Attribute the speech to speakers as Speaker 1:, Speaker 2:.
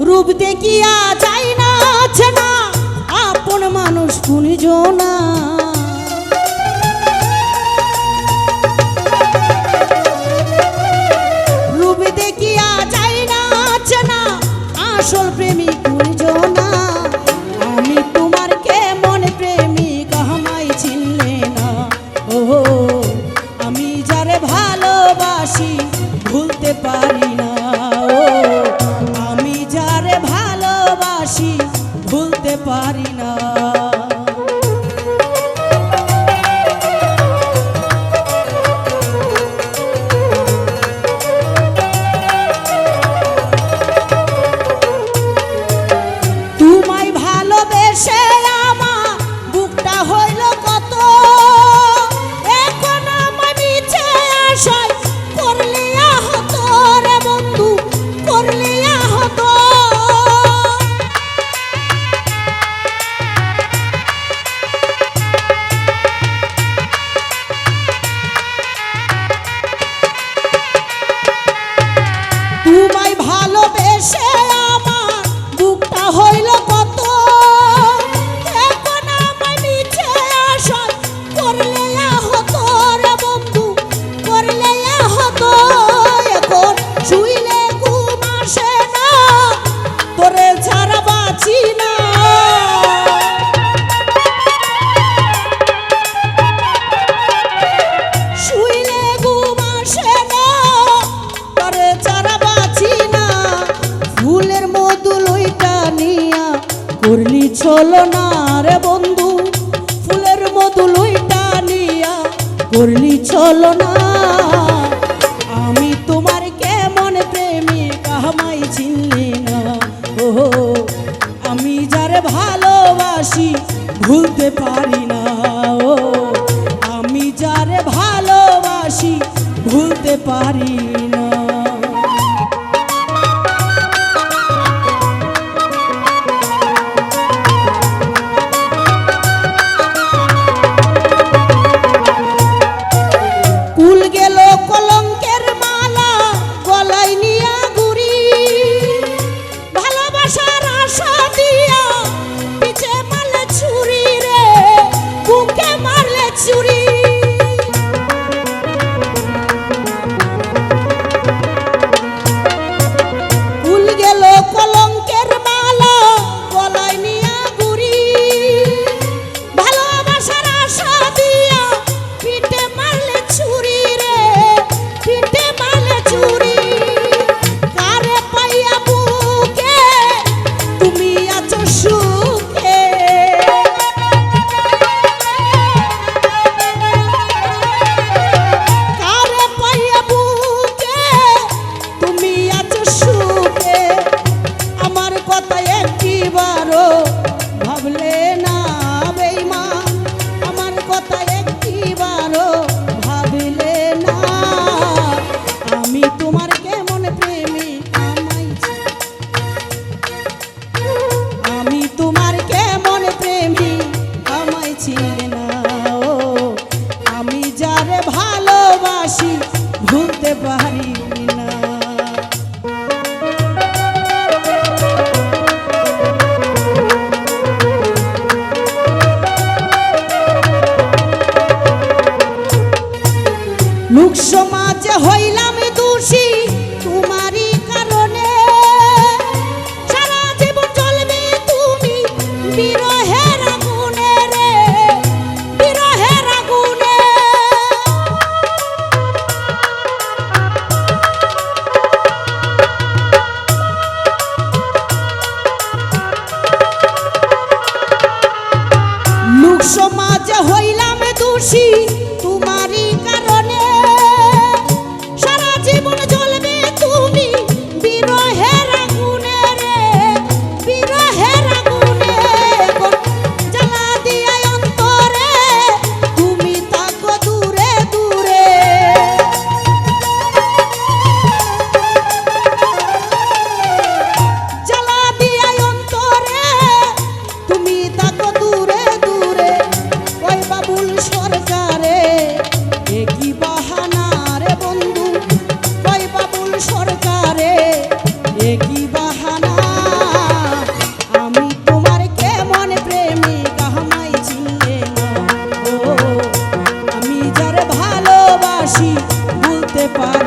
Speaker 1: রূপ দেখিয়া যাই না আছে না আপন মানুষ গুণজনা শেষে আমার বুকটা হইল কত? এখন আমার নিচে আসন করলে আহত রে বন্ধু, করলে আহত। এখন শুইলে ছলনা রে বন্ধু ফুলের মধু লইটা নিয়া করলি ছলনা। দুঃখ সমাজে হইলাম দোষী। ভালোবাসি বলতে পারি।